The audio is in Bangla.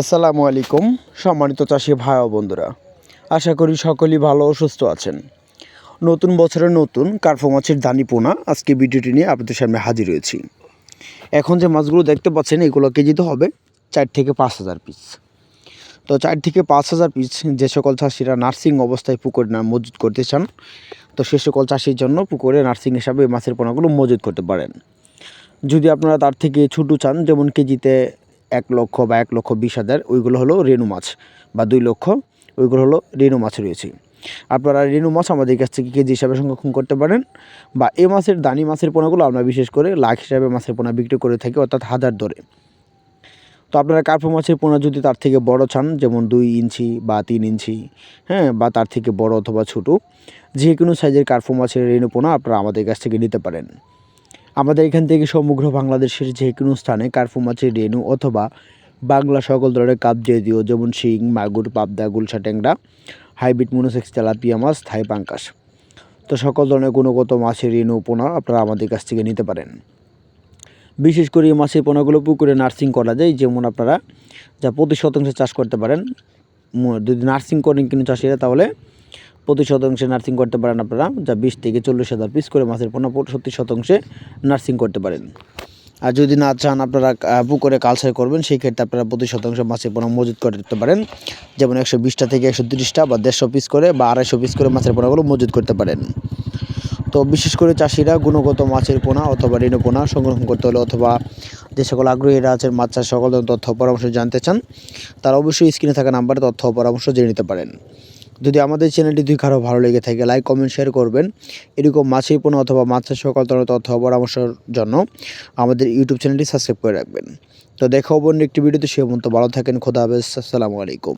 আসসালামু আলাইকুম, সম্মানিত চাষি ভাই ও বন্ধুরা। আশা করি সকলেই ভালো ও সুস্থ আছেন। নতুন বছরের নতুন কার্ফো মাছের দানি পোনা আজকে ভিডিওটি নিয়ে আপনাদের সামনে হাজির হয়েছি। এখন যে মাছগুলো দেখতে পাচ্ছেন, এগুলো কেজিতে হবে চার থেকে পাঁচ হাজার পিস তো চার থেকে পাঁচ হাজার পিস যে সকল চাষিরা নার্সিং অবস্থায় পুকুরে না মজুত করতে চান, তো সে সকল চাষির জন্য পুকুরে নার্সিং হিসাবে মাছের পোনাগুলো মজুত করতে পারেন। যদি আপনারা তার থেকে ছোটো চান, যেমন কেজিতে এক লক্ষ বা এক লক্ষ বিশ হাজার, ওইগুলো হলো রেনু মাছ বা দুই লক্ষ, ওইগুলো হলো রেনু মাছ রয়েছে। আপনারা রেনু মাছ আমাদের কাছ থেকে কেজি হিসাবে সংরক্ষণ করতে পারেন বা এ মাছের দানি মাছের পোনাগুলো আমরা বিশেষ করে লাখ হিসাবে মাছের পোনা বিক্রি করে থাকি, অর্থাৎ হাজার দরে। তো আপনারা কার্পো মাছের পোনা যদি তার থেকে বড় চান, যেমন দুই ইঞ্চি বা তিন ইঞ্চি হ্যাঁ বা তার থেকে বড় অথবা ছোটো, যে কোনো সাইজের কার্পো মাছের রেনু পোনা আপনারা আমাদের কাছ থেকে নিতে পারেন। আমাদের এখান থেকে সমগ্র বাংলাদেশের যে কোনো স্থানে কার্পু মাছের রেনু অথবা বাংলা সকল ধরনের কাপ দিও, যেমন শিং, মাগুর, পাবদা, গুলশা ট্যাংরা, হাইব্রিড মনোসেক্স তেলাপিয়া মাছ, থাই পাঙ্কাস তো সকল ধরনের গুণগত মাছের রেনু পোনা আপনারা আমাদের কাছ থেকে নিতে পারেন। বিশেষ করে এই মাছের পোনাগুলো পুকুরে নার্সিং করা যায়, যেমন আপনারা যা প্রতি শতাংশে চাষ করতে পারেন যদি নার্সিং করেন কিন্তু চাষিরা, তাহলে প্রতি শতাংশে নার্সিং করতে পারেন আপনারা, যা বিশ থেকে চল্লিশ হাজার পিস করে মাছের পোনা সত্তর শতাংশে নার্সিং করতে পারেন। আর যদি না চান আপনারা পুকুরে কালচার করবেন, সেই ক্ষেত্রে আপনারা প্রতি শতাংশ মাছের পোনা মজুত করতে পারেন। যেমন একশো বিশটা থেকে একশো তিরিশটা বা দেড়শো পিস করে বা আড়াইশো পিস করে মাছের পোনাগুলো মজুত করতে পারেন। তো বিশেষ করে চাষিরা গুণগত মাছের পোনা অথবা রেণু পোনা সংরক্ষণ করতে হলে অথবা যে সকল আগ্রহীরা আছেন মাছ চাষ সকল তথ্য পরামর্শ জানতে চান, তারা অবশ্যই স্ক্রিনে থাকা নাম্বারে তথ্য পরামর্শ জেনে নিতে পারেন। যদি আমাদের চ্যানেলটি দুই কারও ভালো লেগে থাকে লাইক কমেন্ট শেয়ার করবেন। এরকম মাছের পণ্য অথবা মাছের সকল ধরনের তথ্য পরামর্শের জন্য আমাদের ইউটিউব চ্যানেলটি সাবস্ক্রাইব করে রাখবেন। তো দেখা অন্য একটি ভিডিওতে সে মতো ভালো থাকেন, খোদা হাফেজ, আসসালামু আলাইকুম।